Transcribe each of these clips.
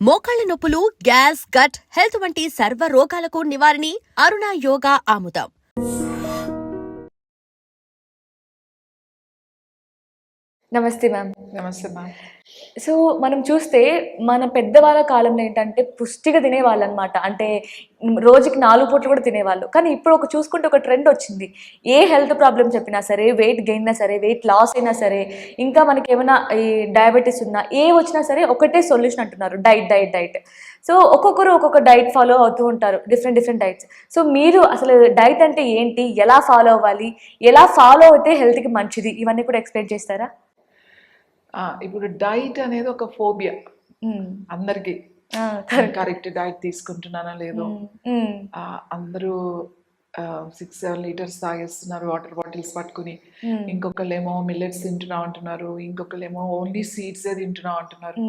మోకాళ్ళ నొప్పులు gas gut health వంటి సర్వ రోగాలకు నివారణి అరుణ యోగా ఆముదం. నమస్తే మ్యామ్. నమస్తే మ్యామ్. సో మనం చూస్తే మన పెద్దవాళ్ళ కాలంలో ఏంటంటే పుష్టిగా తినేవాళ్ళు అనమాట అంటే రోజుకి నాలుగు పూటలు కూడా తినేవాళ్ళు. కానీ ఇప్పుడు ఒక చూసుకుంటే ఒక ట్రెండ్ వచ్చింది. ఏ హెల్త్ ప్రాబ్లమ్ చెప్పినా సరే వెయిట్ గెయిన్ అయినా సరే వెయిట్ లాస్ అయినా సరే ఇంకా మనకి ఏమైనా ఈ డయాబెటీస్ ఉన్నా ఏ వచ్చినా సరే ఒకటే సొల్యూషన్ అంటున్నారు. Diet diet diet. సో ఒక్కొక్కరు ఒక్కొక్క డైట్ ఫాలో అవుతూ ఉంటారు. Different different diets. సో మీరు అసలు డైట్ అంటే ఏంటి? ఎలా ఫాలో అవ్వాలి? ఎలా ఫాలో అయితే హెల్త్కి మంచిది? ఇవన్నీ కూడా ఎక్స్ప్లెయిన్ చేస్తారా? ఇప్పుడు డైట్ అనేది ఒక ఫోబియా. అందరికి. కరెక్ట్ డైట్ తీసుకుంటున్నానా లేదో అందరూ సిక్స్ సెవెన్ లీటర్స్ తాగేస్తున్నారు వాటర్ బాటిల్స్ పట్టుకుని. ఇంకొకళ్ళేమో మిల్లెట్స్ తింటున్నాం అంటున్నారు ఇంకొకళ్ళేమో ఓన్లీ సీడ్సే తింటున్నాం అంటున్నారు.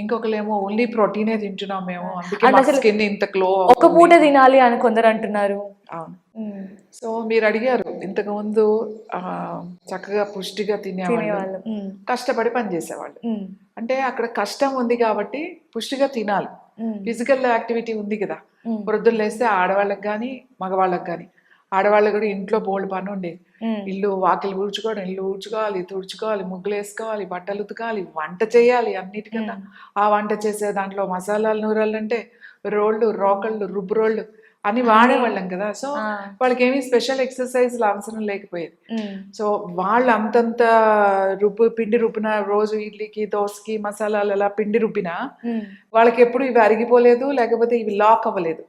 ఇంకొకళ్ళేమో ఓన్లీ ప్రోటీనే తింటున్నాం మేము అందుకే స్కిన్ ఇంత గ్లో ఒక పూట తినాలి అని కొందరు అంటున్నారు అవును. సో మీరు అడిగారు ఇంతకు ముందు చక్కగా పుష్టిగా తినేవాళ్ళు. కష్టపడి పని చేసేవాళ్ళు. అంటే అక్కడ కష్టం ఉంది కాబట్టి పుష్టిగా తినాలి. ఫిజికల్ యాక్టివిటీ ఉంది కదా. పొద్దున్న లేస్తే ఆడవాళ్ళకి కానీ మగవాళ్ళకి కానీ ఆడవాళ్ళకి కూడా ఇంట్లో బోల్డ్ పని ఉండేది మ్మ్. ఇల్లు వాకిలు ఊడ్చుకోవడం ఇల్లు ఊడ్చుకోవాలి తుడుచుకోవాలి ముగ్గులు వేసుకోవాలి బట్టలు ఉతకాలి వంట చేయాలి అన్నిటికన్నా ఆ వంట చేసే దాంట్లో మసాలాలు నూరాలు అంటే రోళ్ళు రోకళ్ళు రుబ్బు రోళ్ళు అని వాడేవాళ్ళం కదా సో. వాళ్ళకి ఏమీ స్పెషల్ ఎక్సర్సైజ్లు అవసరం లేకపోయేది. సో వాళ్ళు అంతంత రుబ్బు పిండి రుబ్బిన రోజు ఇడ్లీకి దోసకి మసాలాలు అలా పిండి రుబ్బినా. వాళ్ళకి ఎప్పుడు ఇవి అరిగిపోలేదు లేకపోతే ఇవి లాక్ అవ్వలేదు.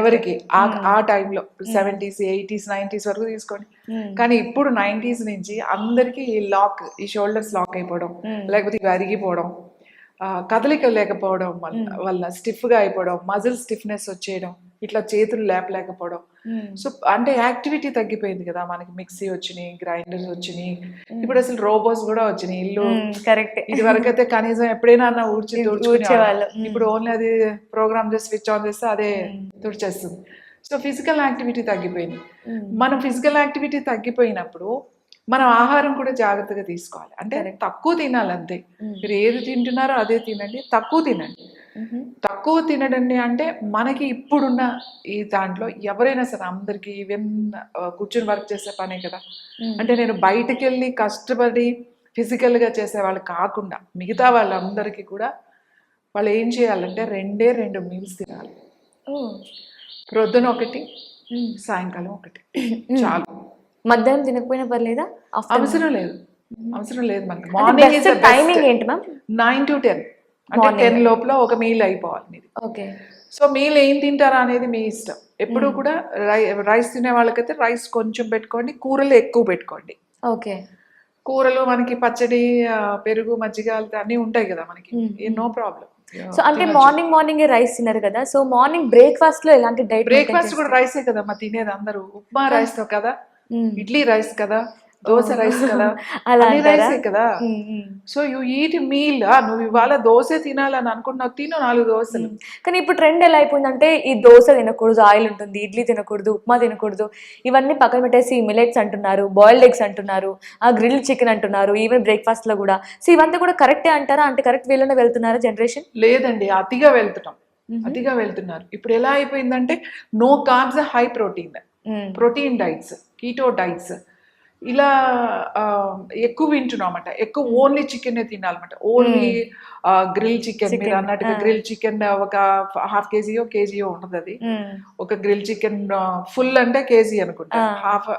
ఎవరికి ఆ టైంలో సెవెంటీస్ ఎయిటీస్ నైంటీస్ వరకు తీసుకోండి. కానీ ఇప్పుడు నైంటీస్ నుంచి అందరికీ ఈ లాక్ ఈ షోల్డర్స్ లాక్ అయిపోవడం. లేకపోతే ఇవి అరిగిపోవడం కదలిక లేకపోవడం వల్ల వల్ల స్టిఫ్గా అయిపోవడం మజిల్ స్టిఫ్నెస్ వచ్చేయడం ఇట్లా చేతులు లేపలేకపోవడం. సో అంటే యాక్టివిటీ తగ్గిపోయింది కదా మనకి మిక్సీ వచ్చినాయి గ్రైండర్స్ వచ్చినాయి ఇప్పుడు అసలు రోబోస్ కూడా వచ్చినాయి ఇల్లు. కరెక్ట్ ఇది వరకు అయితే కనీసం ఎప్పుడైనా అన్న ఊడ్చి. ఊడ్చేవాళ్ళు. ఇప్పుడు ఓన్లీ అది ప్రోగ్రామ్ చేసి స్విచ్ ఆన్ చేస్తే అదే తుడిచేస్తుంది సో ఫిజికల్ యాక్టివిటీ తగ్గిపోయింది. మనం ఫిజికల్ యాక్టివిటీ తగ్గిపోయినప్పుడు మనం ఆహారం కూడా జాగ్రత్తగా తీసుకోవాలి అంటే తక్కువ తినాలి అంతే. మీరు ఏది తింటున్నారో అదే తినండి తక్కువ తినండి. తక్కువ తినడండి అంటే మనకి ఇప్పుడున్న ఈ దాంట్లో ఎవరైనా సరే అందరికీ ఈవెన్ కూర్చొని వర్క్ చేసే పనే కదా. అంటే నేను బయటకు వెళ్ళి కష్టపడి ఫిజికల్గా చేసే వాళ్ళు కాకుండా మిగతా వాళ్ళందరికీ కూడా వాళ్ళు ఏం చేయాలంటే రెండే రెండు మీల్స్ తినాలి. ప్రొద్దున ఒకటి. సాయంకాలం ఒకటి చాలు మధ్యాహ్నం తినకపోయినా పర్లేదా? అవసరం లేదు. అవసరం లేదు మనకి. మార్నింగ్ టైమింగ్ ఏంటి మ్యామ్ నైన్ టు టెన్ అంటే టెన్ లోపల ఒక మీల్ అయిపోవాలి మీది. ఓకే సో మీల్ ఏం తింటారా అనేది మీ ఇష్టం. ఎప్పుడు కూడా రై రైస్ తినే వాళ్ళకైతే రైస్ కొంచెం పెట్టుకోండి కూరలు ఎక్కువ పెట్టుకోండి. ఓకే కూరలు మనకి పచ్చడి పెరుగు మజ్జిగ అన్నీ ఉంటాయి కదా మనకి. నో ప్రాబ్లం సో అంటే మార్నింగ్ మార్నింగ్ రైస్ తినరు కదా? సో మార్నింగ్ బ్రేక్ఫాస్ట్లో ఎలాంటి డైట్ బ్రేక్ఫాస్ట్ కూడా రైసే కదా మా తినేది అందరూ. ఉప్మా రైస్తో కదా? ఇడ్లీ రైస్ కదా దోశ రైస్ కదా అలా? రైసే కదా. సో యు ఈట్ మీల్ నువ్వు ఇవాళ దోశ తినాలని అనుకుంటున్నావు తిను నాలుగు దోశలు. కానీ ఇప్పుడు ట్రెండ్ ఎలా అయిపోయిందంటే ఈ దోశ తినకూడదు ఆయిల్ ఉంటుంది ఇడ్లీ తినకూడదు ఉప్మా తినకూడదు ఇవన్నీ పక్కన పెట్టేసి మిలెట్స్ అంటున్నారు బాయిల్డ్ ఎగ్స్ అంటున్నారు ఆ గ్రిల్ చికెన్ అంటున్నారు ఈవెన్ బ్రేక్ఫాస్ట్లో కూడా. సో ఇవంతా కూడా కరెక్టే అంటారా? అంటే కరెక్ట్ వేలోనే వెళ్తున్నారా జనరేషన్? లేదండి అతిగా వెళ్తున్నాం. అతిగా వెళ్తున్నారు. ఇప్పుడు ఎలా అయిపోయిందంటే no carbs high protein. Protein diets keto diets ఇలా ఎక్కువ వింటున్నామట. ఎక్కువ ఓన్లీ చికెన్ తినాలన్నమాట. ఓన్లీ గ్రిల్ చికెన్ మీరు అన్నట్టుగా గ్రిల్ చికెన్ ఒక హాఫ్ కేజీయో కేజీయో ఉంటుంది అది. ఒక గ్రిల్ చికెన్ ఫుల్ అంటే కేజీ అనుకుంటా. హాఫ్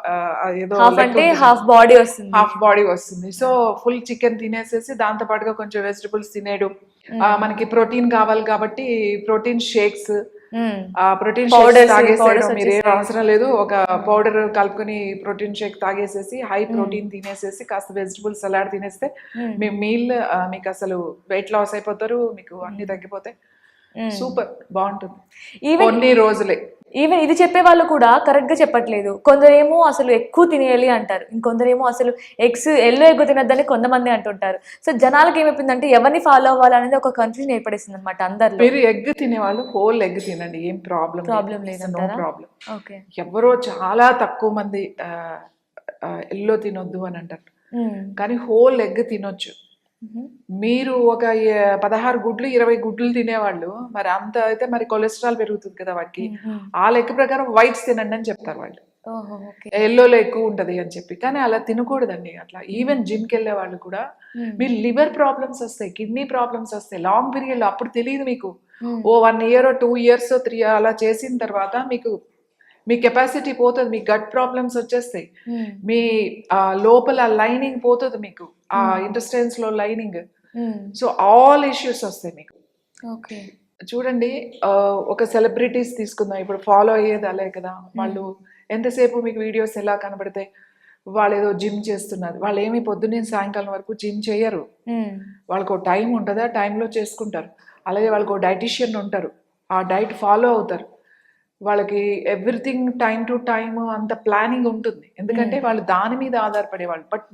ఏదో హాఫ్ అంటే హాఫ్ బాడీ వస్తుంది. హాఫ్ బాడీ వస్తుంది. సో ఫుల్ చికెన్ తినేసేసి దాంతో పాటుగా కొంచెం వెజిటబుల్స్ తినేయడం. ఆ, మనకి ప్రోటీన్ కావాలి కాబట్టి ప్రోటీన్ షేక్స్. ఆ ప్రోటీన్ షేక్ తాగేసేయడం మీరు ఏం అవసరం లేదు. ఒక పౌడర్ కలుపుకొని ప్రోటీన్ షేక్ తాగేసేసి హై ప్రోటీన్ తినేసేసి కాస్త వెజిటబుల్ సలాడ్ తినేస్తే మీ మీల్ మీకు అసలు వెయిట్ లాస్ అయిపోతారు మీకు అన్ని తగ్గిపోతాయి సూపర్ బాగుంటుంది. కొన్ని రోజులే. ఈవెన్ ఇది చెప్పే వాళ్ళు కూడా కరెక్ట్గా చెప్పట్లేదు. కొందరేమో అసలు ఎక్కువ తినేయాలి అంటారు. ఇంకొందరేమో అసలు ఎగ్స్ ఎల్లో ఎగ్గు తినద్దని కొంతమంది అంటుంటారు. సో జనాలకి ఏమైపోయిందంటే ఎవరిని ఫాలో అవ్వాలనేది ఒక కన్ఫ్యూజన్ ఏర్పడేసింది అనమాట అందరిలో. మీరు ఎగ్ తినేవాళ్ళు హోల్ ఎగ్ తినండి. ఏం ప్రాబ్లం నో లేదంటారా? ప్రాబ్లం ఓకే ఎవరో చాలా తక్కువ మంది ఎల్లో తినొద్దు అని అంటారు. కానీ హోల్ ఎగ్ తినొచ్చు. మీరు ఒక పదహారు గుడ్లు ఇరవై గుడ్లు తినేవాళ్ళు. మరి అంత అయితే మరి కొలెస్ట్రాల్ పెరుగుతుంది కదా వాటికి. ఆ లెక్క ప్రకారం వైట్స్ తినండి అని చెప్తారు వాళ్ళు. ఎల్లోలో ఎక్కువ ఉంటది అని చెప్పి. కానీ అలా తినకూడదండి అట్లా. ఈవెన్ జిమ్కి వెళ్ళే వాళ్ళు కూడా మీరు లివర్ ప్రాబ్లమ్స్ వస్తాయి కిడ్నీ ప్రాబ్లమ్స్ వస్తాయి లాంగ్ పీరియడ్ అప్పుడు తెలియదు మీకు. ఓ one year two years three అలా చేసిన తర్వాత మీకు మీ కెపాసిటీ పోతుంది మీ గట్ ప్రాబ్లమ్స్ వచ్చేస్తాయి. మీ లోపల లైనింగ్ పోతుంది మీకు. ఆ ఇంటెస్టైన్స్లో లైనింగ్ సో ఆల్ ఇష్యూస్ వస్తాయి మీకు. ఓకే చూడండి ఒక సెలబ్రిటీస్ తీసుకుందాం. ఇప్పుడు ఫాలో అయ్యేది అలే కదా. వాళ్ళు ఎంతసేపు మీకు వీడియోస్ ఎలా కనబడతాయి? వాళ్ళు ఏదో జిమ్ చేస్తున్నారు. వాళ్ళు ఏమి పొద్దున్నే సాయంకాలం వరకు జిమ్ చేయరు. వాళ్ళకు టైం ఉంటుంది ఆ టైంలో చేసుకుంటారు. అలాగే వాళ్ళకు డైటిషియన్ ఉంటారు. ఆ డైట్ ఫాలో అవుతారు. వాళ్ళకి ఎవ్రీథింగ్ టైం టు టైం అంత ప్లానింగ్ ఉంటుంది. ఎందుకంటే వాళ్ళు దాని మీద ఆధారపడే వాళ్ళు. బట్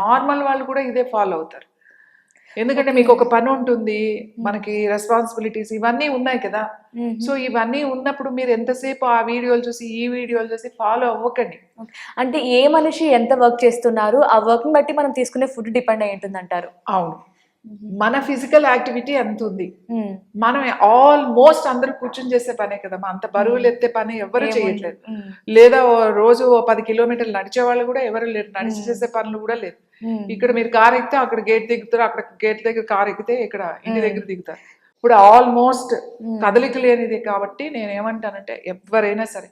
నార్మల్ వాళ్ళు కూడా ఇదే ఫాలో అవుతారు. ఎందుకంటే మీకు ఒక పని ఉంటుంది మనకి రెస్పాన్సిబిలిటీస్ ఇవన్నీ ఉన్నాయి కదా. సో ఇవన్నీ ఉన్నప్పుడు మీరు ఎంతసేపు ఆ వీడియోలు చూసి ఈ వీడియోలు చూసి ఫాలో అవ్వకండి. అంటే ఏ మనిషి ఎంత వర్క్ చేస్తున్నారు ఆ వర్క్ బట్టి మనం తీసుకునే ఫుడ్ డిపెండ్ అయి ఉంటుంది అంటారు అవును. మన ఫిజికల్ యాక్టివిటీ ఎంత ఉంది మనం ఆల్మోస్ట్ అందరూ కూర్చొని చేసే పనే కదా అంత బరువులు ఎత్తే పని ఎవరు చేయట్లేదు. లేదా ఓ రోజు ఓ పది కిలోమీటర్లు నడిచే వాళ్ళు కూడా ఎవరు లేరు. నడిచి చేసే పనులు కూడా లేదు ఇక్కడ మీరు కార్ ఎక్కితే అక్కడ గేట్ దిగుతారు అక్కడ గేట్ దగ్గర కార్ ఎక్కితే ఇక్కడ ఇంటి దగ్గర దిగుతారు. ఇప్పుడు ఆల్మోస్ట్ కదలిక లేనిది కాబట్టి నేను ఏమంటానంటే ఎవరైనా సరే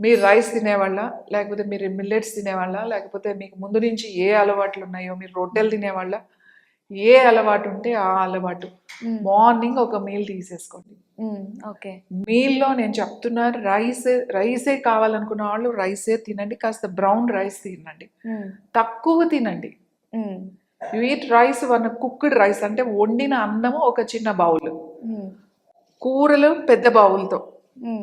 మీరు రైస్ తినేవాళ్ళ లేకపోతే మీరు మిల్లెట్స్ తినేవాళ్ళ లేకపోతే మీకు ముందు నుంచి ఏ అలవాట్లు ఉన్నాయో మీరు రొట్టెలు తినేవాళ్ళ ఏ అలవాటు ఉంటే ఆ అలవాటు. మార్నింగ్ ఒక మీల్ తీసేసుకోండి. ఓకే. మీల్లో నేను చెప్తున్నా రైస్ రైసే కావాలనుకున్న వాళ్ళు రైసే తినండి కాస్త బ్రౌన్ రైస్ తినండి. తక్కువ తినండి. You eat rice one cooked rice అంటే వండిన అన్నము ఒక చిన్న బౌల్. కూరలు పెద్ద బౌల్తో.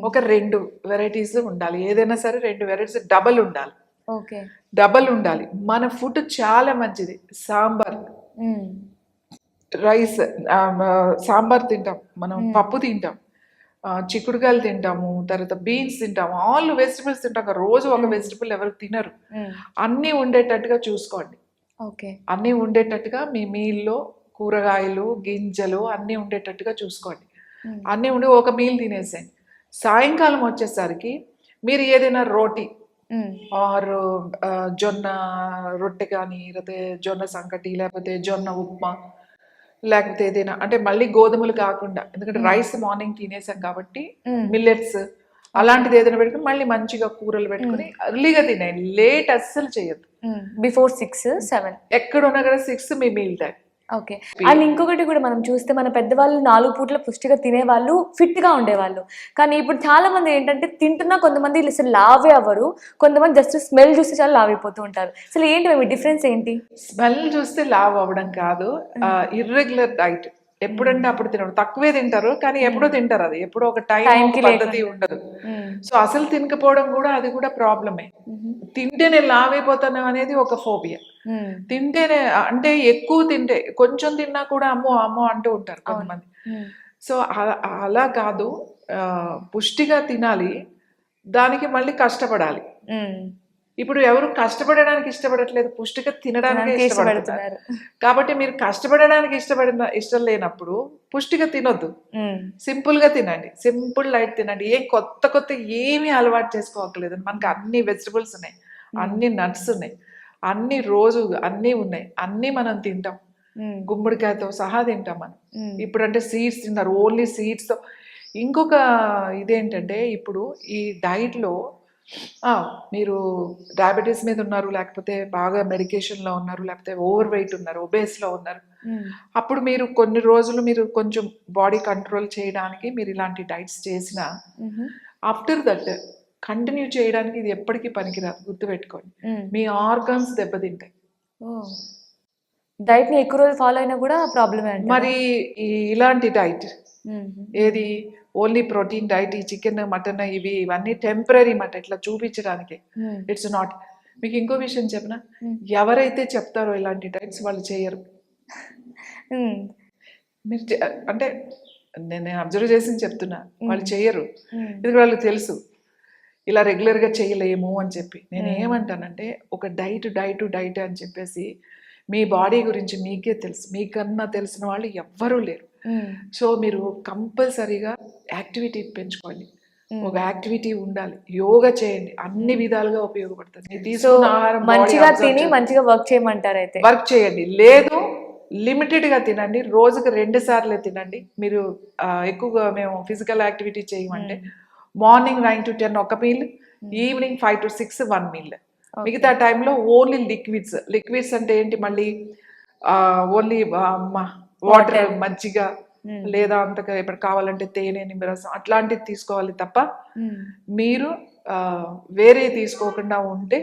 ఒక రెండు వెరైటీస్ ఉండాలి. ఏదైనా సరే రెండు వెరైటీస్ డబల్ ఉండాలి. ఓకే. డబల్ ఉండాలి. మన ఫుడ్ చాలా మంచిది. సాంబార్. రైస్ సాంబార్ తింటాం. మనం పప్పు తింటాం. చిక్కుడుకాయలు తింటాము తర్వాత బీన్స్ తింటాము. ఆల్ వెజిటబుల్స్ తింటాం. రోజు ఒక వెజిటబుల్ ఎవరు తినరు. అన్నీ ఉండేటట్టుగా చూసుకోండి. ఓకే. అన్నీ ఉండేటట్టుగా మీ మీల్లో కూరగాయలు గింజలు అన్నీ ఉండేటట్టుగా చూసుకోండి. అన్నీ ఉండి ఒక మీల్ తినేసేయండి. సాయంకాలం వచ్చేసరికి మీరు ఏదైనా రోటీ ఆర్ జొన్న రొట్టె కానీ లేకపోతే జొన్న సంకటి లేకపోతే జొన్న ఉప్మా లేకపోతే ఏదైనా అంటే మళ్ళీ గోధుమలు కాకుండా ఎందుకంటే రైస్ మార్నింగ్ తినేసాం కాబట్టి మిల్లెట్స్ అలాంటిది ఏదైనా పెట్టుకుని మళ్ళీ మంచిగా కూరలు పెట్టుకుని ఎర్లీగా తినేయండి లేట్ అస్సలు చేయొద్దు. బిఫోర్ సిక్స్ సెవెన్ ఎక్కడ ఉన్నా కూడా సిక్స్ మీ మీల్ టైం ఓకే. అండ్ ఇంకొకటి కూడా మనం చూస్తే మన పెద్దవాళ్ళు నాలుగు పూట్ల పుష్టిగా తినేవాళ్ళు ఫిట్గా ఉండేవాళ్ళు. కానీ ఇప్పుడు చాలా మంది ఏంటంటే తింటున్నా కొంతమంది అసలు లావే అవ్వరు. కొంతమంది జస్ట్ స్మెల్ చూస్తే చాలా లావ్ అయిపోతూ ఉంటారు. అసలు ఏంటి మీ డిఫరెన్స్ ఏంటి? స్మెల్ చూస్తే లావ్ అవ్వడం కాదు. ఇర్రెగ్యులర్ డైట్ ఎప్పుడంటే అప్పుడు తినడం తక్కువే తింటారు కానీ ఎప్పుడో తింటారు అది. ఎప్పుడో ఒక టైం పద్ధతి ఉండదు. సో అసలు తినకపోవడం కూడా అది కూడా ప్రాబ్లమే తింటేనే లావ్ అయిపోతాను అనేది ఒక ఫోబియా తింటేనే అంటే ఎక్కువ తింటే కొంచెం తిన్నా కూడా అమ్మో అమ్మో అంటూ ఉంటారు కొంతమంది. సో అలా- కాదు. పుష్టిగా తినాలి దానికి మళ్ళీ కష్టపడాలి. ఇప్పుడు ఎవరు కష్టపడడానికి ఇష్టపడట్లేదు పుష్టిగా తినడానికి ఇష్టపడుతున్నారు. కాబట్టి మీరు కష్టపడడానికి ఇష్టపడిన ఇష్టం లేనప్పుడు పుష్టిగా తినొద్దు. సింపుల్గా తినండి. సింపుల్ లైట్ తినండి. ఏం కొత్త కొత్త ఏమీ అలవాటు చేసుకోవట్లేదు మనకి అన్ని వెజిటబుల్స్ ఉన్నాయి. అన్ని నట్స్ ఉన్నాయి. అన్ని రోజు అన్నీ ఉన్నాయి. అన్నీ మనం తింటాం. గుమ్మడికాయతో సహా తింటాం మనం. ఇప్పుడంటే సీడ్స్ తిన్నారు. ఓన్లీ సీడ్స్తో ఇంకొక ఇదేంటంటే ఇప్పుడు ఈ డైట్లో మీరు డయాబెటీస్ మీద ఉన్నారు లేకపోతే బాగా మెడికేషన్లో ఉన్నారు లేకపోతే ఓవర్ వెయిట్ ఉన్నారు ఒబేస్లో ఉన్నారు. అప్పుడు మీరు కొన్ని రోజులు మీరు కొంచెం బాడీ కంట్రోల్ చేయడానికి మీరు ఇలాంటి డైట్స్ చేసిన ఆఫ్టర్ దట్ కంటిన్యూ చేయడానికి ఇది ఎప్పటికీ పనికిరాదు. గుర్తుపెట్టుకోండి. మీ ఆర్గన్స్ దెబ్బతింటాయి. డైట్ని ఎక్కువ రోజులు ఫాలో అయినా కూడా ప్రాబ్లమే మరి ఈ ఇలాంటి డైట్ ఏది? ఓన్లీ ప్రోటీన్ డైట్ ఈ చికెన్ మటన్ ఇవి ఇవన్నీ టెంపరీ మాట ఇట్లా చూపించడానికి. ఇట్స్ నాట్ మీకు ఇంకో విషయం చెప్పనా? ఎవరైతే చెప్తారో ఇలాంటి డైట్స్ వాళ్ళు చేయరు. మీరు అంటే నేను అబ్జర్వ్ చేసి చెప్తున్నా. వాళ్ళు చేయరు. ఇది వాళ్ళకి తెలుసు. ఇలా రెగ్యులర్గా చేయలేము అని చెప్పి. నేను ఏమంటానంటే ఒక డైట్ డైట్ డైట్ అని చెప్పేసి మీ బాడీ గురించి మీకే తెలుసు. మీకన్నా తెలిసిన వాళ్ళు ఎవ్వరూ లేరు. సో మీరు కంపల్సరీగా యాక్టివిటీ పెంచుకోండి. ఒక యాక్టివిటీ ఉండాలి. యోగా చేయండి. అన్ని విధాలుగా ఉపయోగపడుతుంది. మంచిగా తిని. మంచిగా వర్క్ చేయమంటారు అయితే వర్క్ చేయండి. లేదు లిమిటెడ్గా తినండి. రోజుకి రెండు సార్లే తినండి. మీరు ఎక్కువగా మేము ఫిజికల్ యాక్టివిటీ చేయమంటే మార్నింగ్ నైన్ టు టెన్ ఒక meal evening five to six one meal. మిగతా టైంలో ఓన్లీ లిక్విడ్స్ లిక్విడ్స్ అంటే ఏంటి మళ్ళీ? ఓన్లీ వాటర్ మజ్జిగ లేదా అంతగా ఇప్పుడు కావాలంటే తేనె నిమ్మరసం అట్లాంటివి తీసుకోవాలి తప్ప మీరు ఆ, వేరే తీసుకోకుండా ఉంటే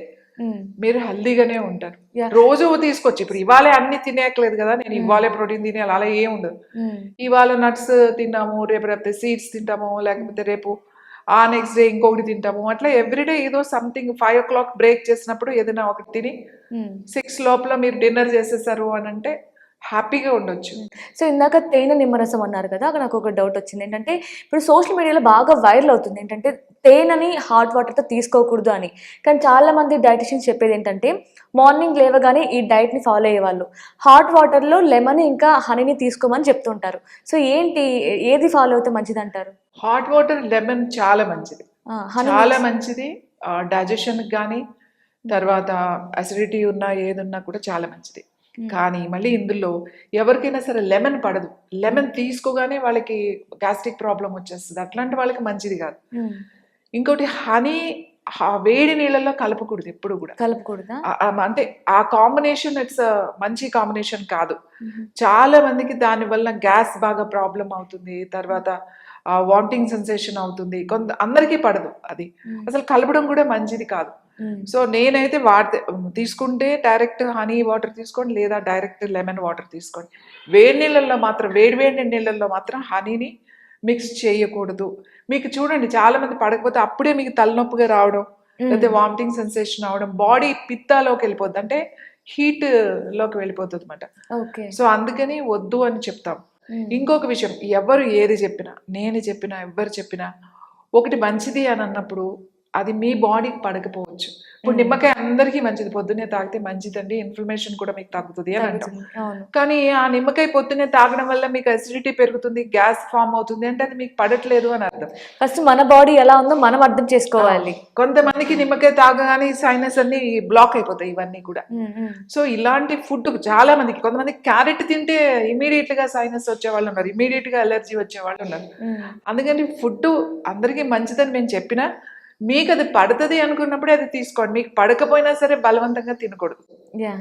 మీరు హెల్దీగానే ఉంటారు. రోజు తీసుకోవచ్చు. ఇప్పుడు ఇవాళే అన్ని తినేయట్లేదు కదా నేను ఇవాళే ప్రోటీన్ తినేయాలి అలా ఏం ఉండదు. ఇవాళ నట్స్ తిన్నాము రేపు రేపు సీడ్స్ తింటాము లేకపోతే రేపు ఆ నెక్స్ట్ డే ఇంకొకటి తింటాము. అట్లా ఎవ్రీడే ఏదో something five o'clock break చేసినప్పుడు ఏదైనా ఒకటి తిని సిక్స్ లోపల మీరు డిన్నర్ చేసేసారు అని అంటే హ్యాపీగా ఉండొచ్చు. సో ఇందాక తేనె నిమ్మరసం అన్నారు కదా అక్కడ నాకు ఒక డౌట్ వచ్చింది. ఏంటంటే ఇప్పుడు సోషల్ మీడియాలో బాగా వైరల్ అవుతుంది. ఏంటంటే తేనెని హాట్ వాటర్తో తీసుకోకూడదు అని. కానీ చాలా మంది డైటిషియన్స్ చెప్పేది ఏంటంటే మార్నింగ్ లేవగానే ఈ డైట్ని ఫాలో అయ్యేవాళ్ళు. హాట్ వాటర్లో లెమన్ ఇంకా హనీని తీసుకోమని చెప్తుంటారు. సో ఏంటి ఏది ఫాలో అయితే మంచిది అంటారు హాట్ వాటర్ లెమన్ చాలా మంచిది. చాలా మంచిది. డైజెషన్ కానీ తర్వాత అసిడిటీ ఉన్నా ఏదున్నా కూడా చాలా మంచిది. కానీ మళ్ళీ ఇందులో ఎవరికైనా సరే లెమన్ పడదు. లెమన్ తీసుకోగానే వాళ్ళకి గ్యాస్ట్రిక్ ప్రాబ్లం వచ్చేస్తుంది. అట్లాంటి వాళ్ళకి మంచిది కాదు. ఇంకోటి హనీ వేడి నీళ్ళల్లో కలపకూడదు ఎప్పుడు కూడా. కలపకూడదా? అంటే ఆ కాంబినేషన్ ఇట్స్ మంచి కాంబినేషన్ కాదు. చాలా మందికి దాని వల్ల గ్యాస్ బాగా ప్రాబ్లం అవుతుంది తర్వాత వామిటింగ్ సెన్సేషన్ అవుతుంది కొంత అందరికీ పడదు అది. అసలు కలపడం కూడా మంచిది కాదు. సో నేనైతే వాడితే తీసుకుంటే డైరెక్ట్ హనీ వాటర్ తీసుకోండి లేదా డైరెక్ట్ లెమన్ వాటర్ తీసుకోండి. వేడి నీళ్ళల్లో మాత్రం వేడి వేడి నీళ్ళల్లో మాత్రం హనీని మిక్స్ చేయకూడదు. మీకు చూడండి చాలా మంది పడకపోతే అప్పుడే మీకు తలనొప్పిగా రావడం లేకపోతే వామిటింగ్ సెన్సేషన్ అవడం బాడీ పిత్తాలోకి వెళ్ళిపోద్ది. అంటే హీట్లోకి వెళ్ళిపోతుంది అనమాట ఓకే. సో అందుకని వద్దు అని చెప్తాం. ఇంకొక విషయం ఎవరు ఏది చెప్పినా నేను చెప్పినా ఎవరు చెప్పినా ఒకటి మంచిది అని అన్నప్పుడు అది మీ బాడీకి పడకపోవచ్చు. ఇప్పుడు నిమ్మకాయ అందరికీ మంచిది పొద్దున్నే తాగితే మంచిదండి ఇన్ఫ్లమేషన్ కూడా మీకు తగ్గుతుంది అని అంటాం. కానీ ఆ నిమ్మకాయ పొద్దున్నే తాగడం వల్ల మీకు అసిడిటీ పెరుగుతుంది గ్యాస్ ఫామ్ అవుతుంది అంటే అది మీకు పడట్లేదు అని అర్థం. ఫస్ట్ మన బాడీ ఎలా ఉందో మనం అర్థం చేసుకోవాలి. కొంతమందికి నిమ్మకాయ తాగగానే సైనస్ అన్ని బ్లాక్ అయిపోతాయి ఇవన్నీ కూడా. సో ఇలాంటి ఫుడ్ చాలా మందికి కొంతమంది క్యారెట్ తింటే ఇమీడియట్గా సైనస్ వచ్చే వాళ్ళు ఉన్నారు ఇమీడియట్గా అలర్జీ వచ్చే వాళ్ళు ఉన్నారు. అందుకని ఫుడ్ అందరికీ మంచిదని మేము చెప్పినా మీకు అది పడుతుంది అనుకున్నప్పుడే అది తీసుకోండి. మీకు పడకపోయినా సరే బలవంతంగా తినకూడదు. యా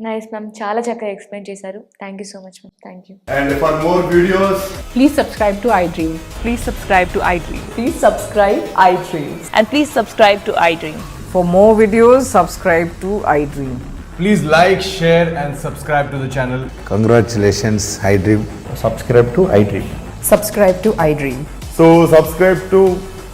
నైస్ మ్యామ్ చాలా చక్కగా ఎక్స్ప్లెయిన్ చేశారు. Thank you so much ma'am thank you and for more videos please subscribe to I dream please subscribe to I dream please subscribe I dream and please subscribe to I dream for more videos subscribe to I dream please like share and subscribe to the channel congratulations I dream subscribe to I dream subscribe to I dream so subscribe to